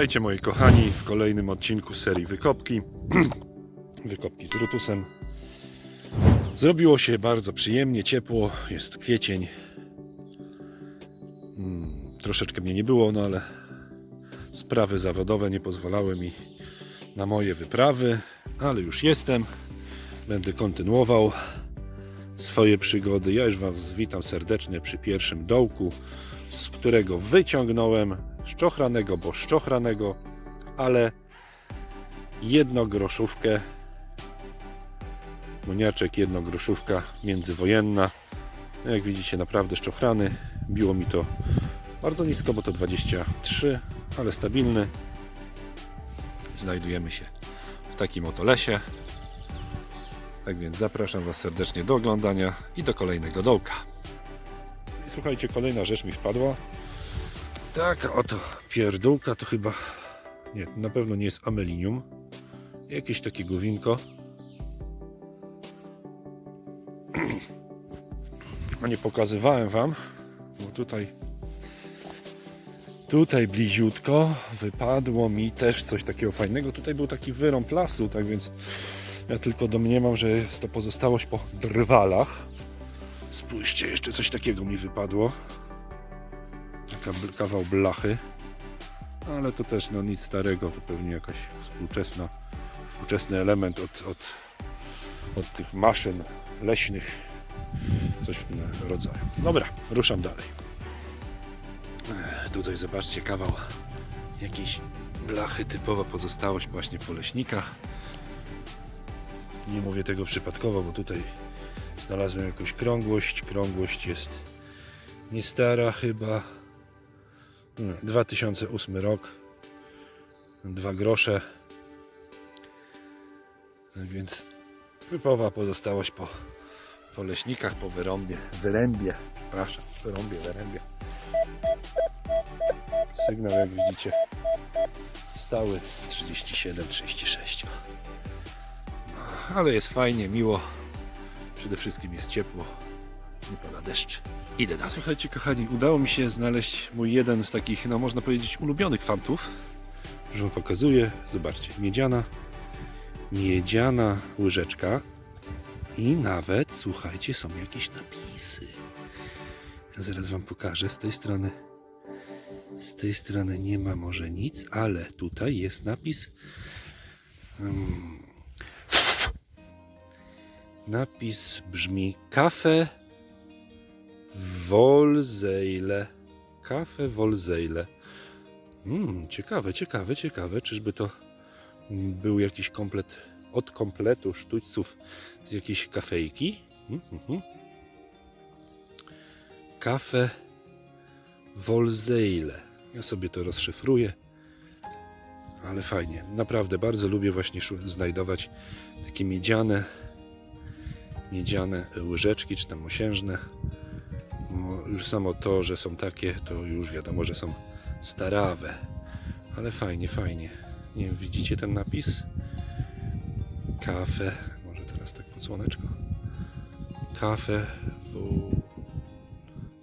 Witajcie moi kochani w kolejnym odcinku serii Wykopki. Wykopki z Rutusem. Zrobiło się bardzo przyjemnie, ciepło, jest kwiecień. Mm, troszeczkę mnie nie było, no ale sprawy zawodowe nie pozwalały mi na moje wyprawy, ale już jestem. Będę kontynuował swoje przygody. Ja już Was witam serdecznie przy pierwszym dołku, z którego wyciągnąłem szczochranego, bo szczochranego, ale jednogroszówkę. Moniaczek, jednogroszówka międzywojenna. No Jak widzicie, naprawdę szczochrany. Biło mi to bardzo nisko, bo to 23, ale stabilny. Znajdujemy się w takim oto lesie. Tak więc zapraszam Was serdecznie do oglądania i do kolejnego dołka. Słuchajcie, kolejna rzecz mi wpadła. Tak, oto pierdółka to chyba. Nie, na pewno nie jest amelinium. Jakieś takie głowinko. A nie pokazywałem Wam, bo tutaj. Tutaj bliziutko wypadło mi też coś takiego fajnego. Tutaj był taki wyrąb lasu, tak więc ja tylko domniemam, że jest to pozostałość po drwalach. Spójrzcie, jeszcze coś takiego mi wypadło. Kawał blachy. Ale to też no nic starego, to pewnie jakaś współczesna, współczesny element od, od, od tych maszyn leśnych. Coś w tym rodzaju. Dobra, ruszam dalej. Tutaj zobaczcie kawał jakiejś blachy, typowa pozostałość właśnie po leśnikach. Nie mówię tego przypadkowo, bo tutaj znalazłem jakąś krągłość. Krągłość jest nie stara chyba. Nie, 2008 rok. Dwa grosze. Więc typowa pozostałość po, po leśnikach, po wyrąbie. Wyrębie. Przepraszam, wyrąbie, wyrębie. Sygnał jak widzicie stały 37-36 ale jest fajnie, miło. Przede wszystkim jest ciepło. Nie pada deszcz. Idę dalej. Słuchajcie, kochani, udało mi się znaleźć mój jeden z takich, no można powiedzieć, ulubionych fantów. Że wam pokazuję. Zobaczcie, miedziana, miedziana łyżeczka. I nawet, słuchajcie, są jakieś napisy. Ja zaraz wam pokażę z tej strony. Z tej strony nie ma może nic, ale tutaj jest napis. Hmm, Napis brzmi Kafe Wolzeile. Kafe Wolzeile. Mm, ciekawe, ciekawe, ciekawe. Czyżby to był jakiś komplet od kompletu sztućców z jakiejś kafejki? Mm, mhm. Kafe Wolzeile. Ja sobie to rozszyfruję. Ale fajnie. Naprawdę bardzo lubię właśnie znajdować takie miedziane miedziane łyżeczki, czy tam osiężne. Już samo to, że są takie, to już wiadomo, że są starawe. Ale fajnie, fajnie. Nie wiem, widzicie ten napis? Kafe. Może teraz tak pod słoneczko. Kafe w...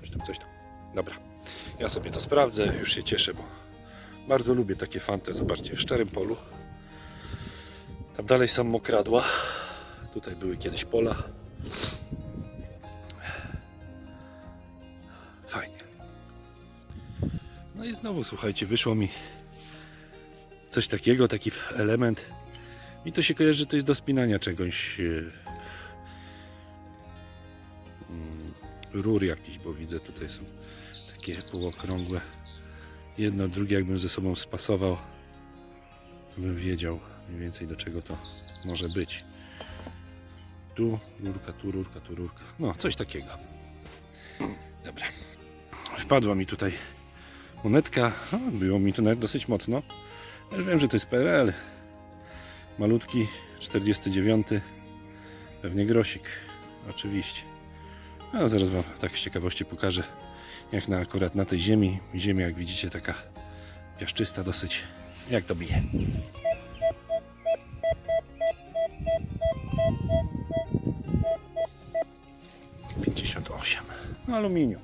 Coś tam, coś tam. Dobra. Ja sobie to sprawdzę, już się cieszę, bo bardzo lubię takie fante. Zobaczcie, w szczerym polu. Tam dalej są mokradła. Tutaj były kiedyś pola. Znowu słuchajcie, wyszło mi coś takiego, taki element. Mi to się kojarzy, że to jest do spinania czegoś. e, mm, Rur jakiś, bo widzę tutaj są takie półokrągłe. Jedno, drugie, jakbym ze sobą spasował, bym wiedział mniej więcej do czego to może być. Tu rurka, tu rurka, tu rurka. No, coś takiego. Dobra. Wpadła mi tutaj monetka. O, było mi to nawet dosyć mocno. Ja wiem, że to jest PRL. Malutki, 49. Pewnie grosik. Oczywiście. A zaraz Wam tak z ciekawości pokażę, jak na akurat na tej ziemi. Ziemia, jak widzicie, taka piaszczysta dosyć. Jak to bije. Pięćdziesiąt osiem. No, aluminium.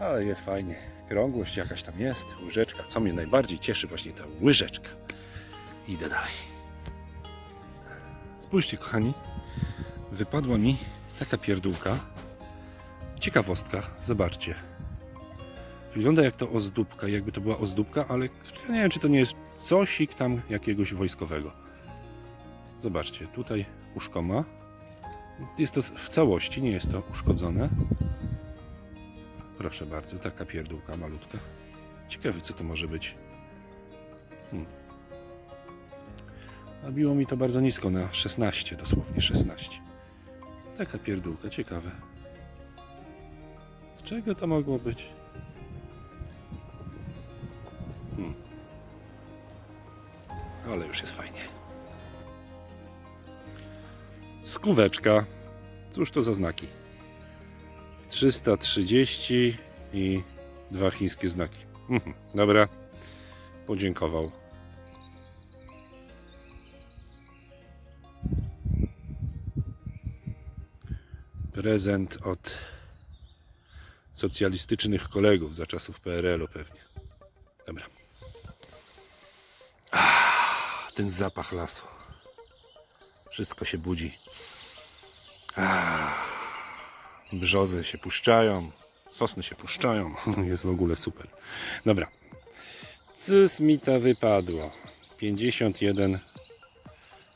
Ale jest fajnie. Krągłość jakaś tam jest, łyżeczka. Co mnie najbardziej cieszy, właśnie ta łyżeczka. Idę dalej. Spójrzcie, kochani, wypadła mi taka pierdółka. Ciekawostka, zobaczcie. Wygląda jak to ozdóbka, jakby to była ozdóbka, ale ja nie wiem, czy to nie jest cosik tam jakiegoś wojskowego. Zobaczcie, tutaj uszko ma. Jest to w całości, nie jest to uszkodzone. Proszę bardzo, taka pierdółka malutka. Ciekawy, co to może być. Hmm. A biło mi to bardzo nisko, na 16, dosłownie 16. Taka pierdółka, ciekawe. Z czego to mogło być? Hmm. Ale już jest fajnie. Skóweczka. Cóż to za znaki? 330 i dwa chińskie znaki. Mhm, Dobra. Podziękował. Prezent od socjalistycznych kolegów za czasów PRL-u pewnie. Dobra. Ah, ten zapach lasu. Wszystko się budzi. Ah, brzozy się puszczają, sosny się puszczają. Jest w ogóle super. Dobra. Cys mi to wypadło. 51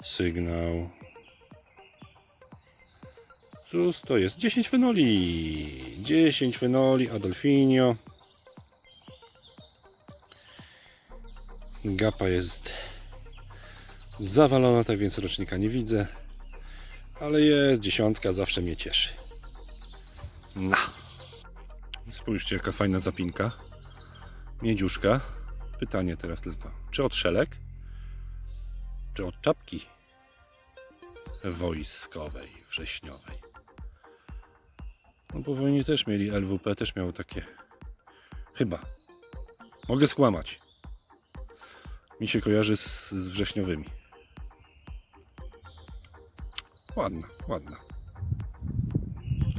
sygnał. Cóż to jest? 10 fenoli. 10 fenoli Adolfinio. Gapa jest zawalona, tak więc rocznika nie widzę. Ale jest dziesiątka, zawsze mnie cieszy. Na. Spójrzcie, jaka fajna zapinka. Miedziuszka. Pytanie teraz tylko. Czy od szelek? Czy od czapki wojskowej, wrześniowej? No po wojnie też mieli, LWP też miało takie. Chyba. Mogę skłamać. Mi się kojarzy z, z wrześniowymi. Ładna, ładna.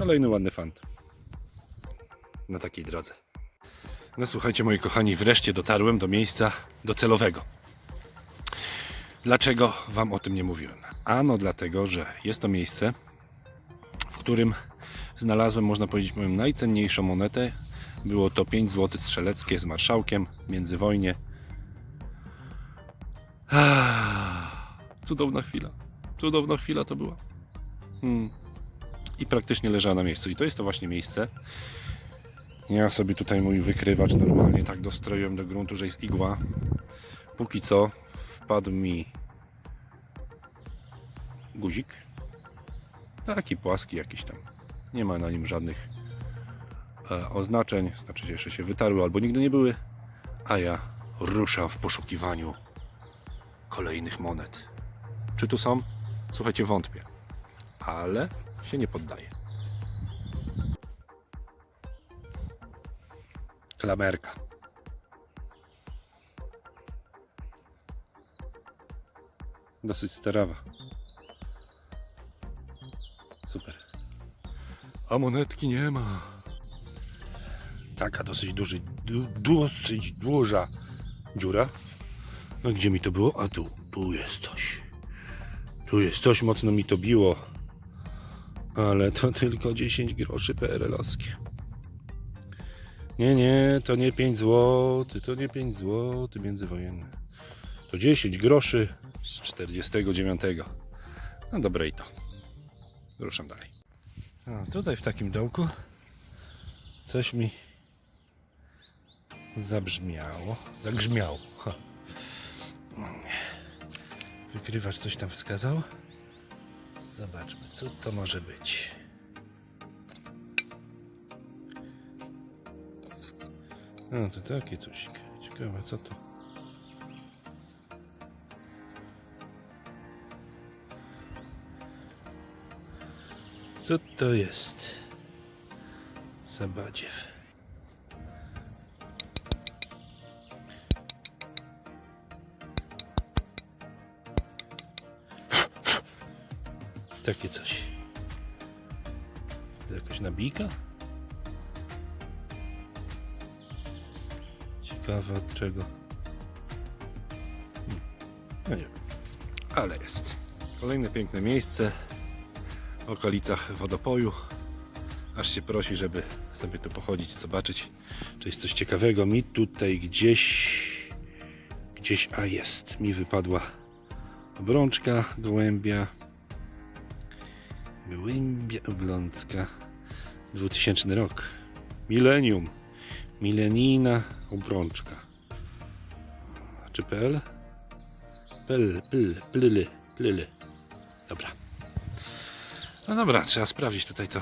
Kolejny ładny fant. Na takiej drodze. No słuchajcie moi kochani, wreszcie dotarłem do miejsca docelowego. Dlaczego wam o tym nie mówiłem? Ano dlatego, że jest to miejsce, w którym znalazłem, można powiedzieć, moją najcenniejszą monetę. Było to 5 zł strzeleckie z marszałkiem międzywojnie. Ah, Cudowna chwila. Cudowna chwila to była. Hmm. I praktycznie leżała na miejscu. I to jest to właśnie miejsce. Ja sobie tutaj mój wykrywacz normalnie tak dostroiłem do gruntu, że jest igła. Póki co wpadł mi guzik. Taki płaski jakiś tam. Nie ma na nim żadnych e, oznaczeń. Znaczy, jeszcze się wytarły albo nigdy nie były. A ja ruszam w poszukiwaniu kolejnych monet. Czy tu są? Słuchajcie, wątpię. Ale się nie poddaję. Klamerka. Dosyć starawa. Super. A monetki nie ma. Taka dosyć duży, du, dosyć duża dziura. No gdzie mi to było? A tu, tu jest coś. Tu jest coś, mocno mi to biło. Ale to tylko 10 groszy PRL-owskie. Nie, nie, to nie 5 zł, to nie 5 zł międzywojenne. To 10 groszy z 49. No dobre i to. Ruszam dalej. A tutaj w takim dołku coś mi zabrzmiało. Zagrzmiało. Ha. Wykrywacz coś tam wskazał. Zobaczmy, co to może być. A, to takie coś. Ciekawe, co to? Co to jest? Zabadziew. Takie coś. To jakaś nabijka? Ciekawe od czego. Hmm. No nie wiem. Ale jest. Kolejne piękne miejsce w okolicach wodopoju. Aż się prosi, żeby sobie tu pochodzić, zobaczyć, czy jest coś ciekawego. Mi tutaj gdzieś, gdzieś, a jest, mi wypadła obrączka gołębia. Gołębia oblącka. 2000 rok. Milenium. Milenijna obrączka. Czy PL? PL, PL, plyly, plyly. Dobra. No dobra, trzeba sprawdzić tutaj to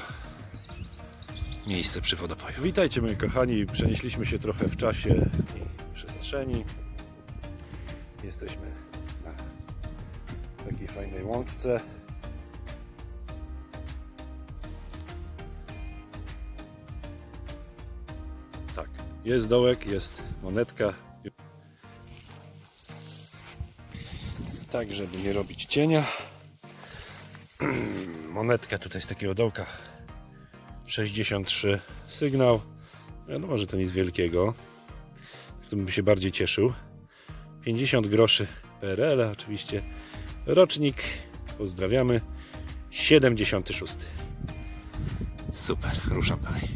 miejsce przy wodopoju. Witajcie moi kochani, przenieśliśmy się trochę w czasie i przestrzeni. Jesteśmy na takiej fajnej łączce. Jest dołek, jest monetka. Tak, żeby nie robić cienia. Monetka tutaj z takiego dołka 63 sygnał. Wiadomo, że to nic wielkiego. Którym bym się bardziej cieszył. 50 groszy PRL, oczywiście. Rocznik, pozdrawiamy. 76. Super, ruszam dalej.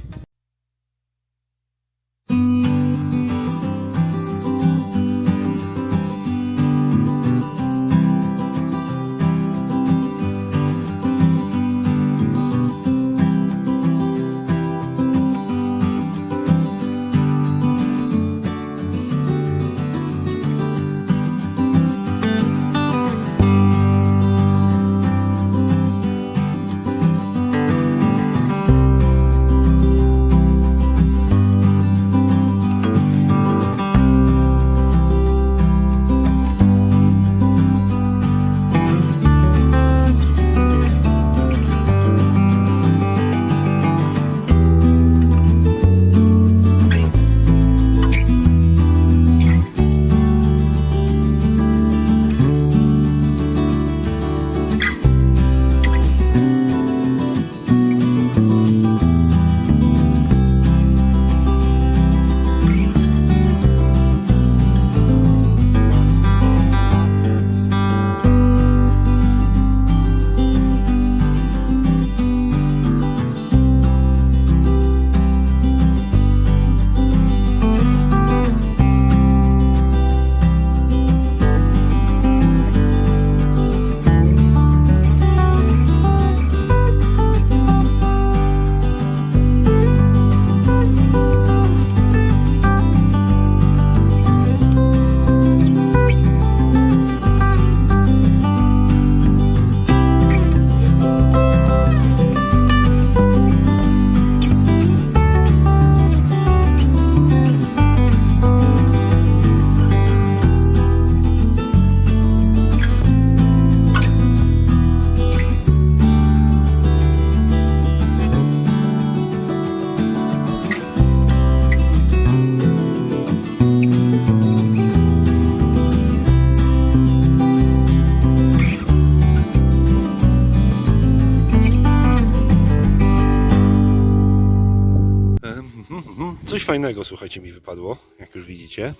Fajnego, słuchajcie, mi wypadło, jak już widzicie.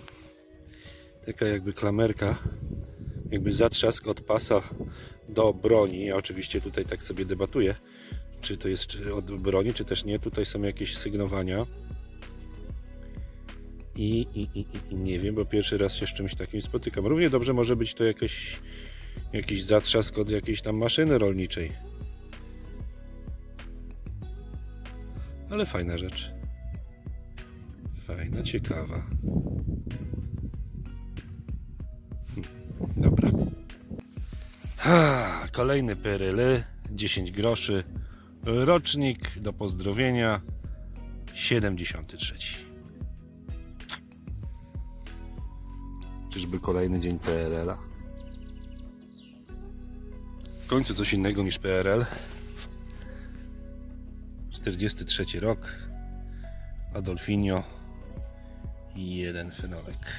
Taka jakby klamerka, jakby zatrzask od pasa do broni. Ja oczywiście tutaj tak sobie debatuję, czy to jest od broni, czy też nie. Tutaj są jakieś sygnowania. I, i, i, i- nie wiem, bo pierwszy raz się z czymś takim spotykam. Równie dobrze może być to jakieś, jakiś zatrzask od jakiejś tam maszyny rolniczej. Ale fajna rzecz. Fajna, ciekawa. Dobra. Ha, kolejny PRL, 10 groszy. Rocznik do pozdrowienia 73. Czyżby kolejny dzień PRL-a? W końcu coś innego niż PRL. 43 rok. Adolfinio jeden fenolek.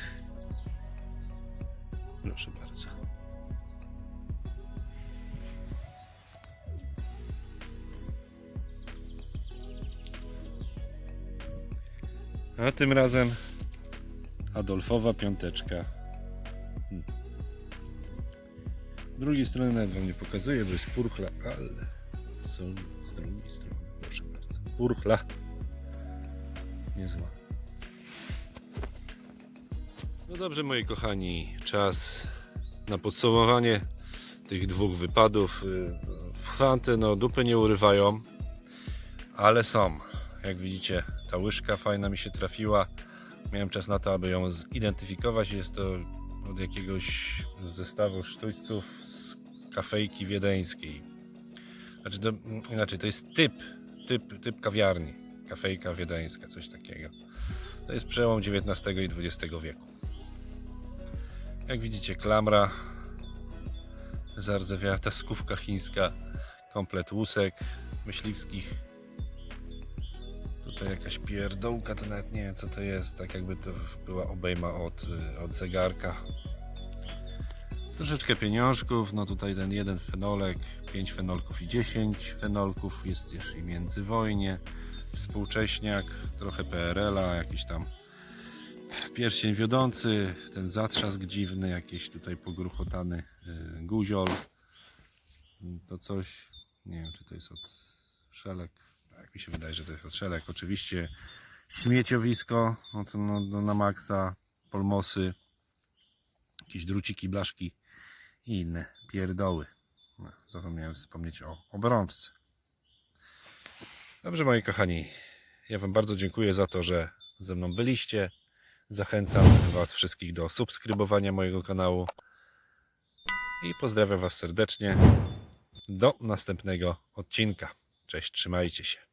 Proszę bardzo. A tym razem Adolfowa piąteczka. Hmm. Z drugiej strony nawet wam nie pokazuję, bo jest purchla, ale są z drugiej strony. Proszę bardzo. Purchla. Niezła. No dobrze, moi kochani, czas na podsumowanie tych dwóch wypadów. Y, Fanty, no dupy nie urywają, ale są. Jak widzicie, ta łyżka fajna mi się trafiła. Miałem czas na to, aby ją zidentyfikować. Jest to od jakiegoś zestawu sztućców z kafejki wiedeńskiej. Znaczy, to, inaczej, to jest typ, typ, typ kawiarni. Kafejka wiedeńska, coś takiego. To jest przełom XIX i XX wieku. Jak widzicie, klamra, zardzewiała taskówka chińska, komplet łusek myśliwskich. Tutaj jakaś pierdołka, to nawet nie wiem co to jest, tak jakby to była obejma od, od zegarka. Troszeczkę pieniążków, no tutaj ten jeden fenolek, 5 fenolków i 10 fenolków, jest jeszcze i międzywojnie, współcześniak, trochę PRL-a, jakiś tam pierścień wiodący, ten zatrzask dziwny, jakiś tutaj pogruchotany y, guziol. To coś, nie wiem czy to jest od szelek, tak mi się wydaje, że to jest od szelek. Oczywiście śmieciowisko, to no, no, na maksa, polmosy, jakieś druciki, blaszki i inne pierdoły. No, zapomniałem wspomnieć o obrączce. Dobrze moi kochani, ja Wam bardzo dziękuję za to, że ze mną byliście. Zachęcam Was wszystkich do subskrybowania mojego kanału i pozdrawiam Was serdecznie. Do następnego odcinka. Cześć, trzymajcie się.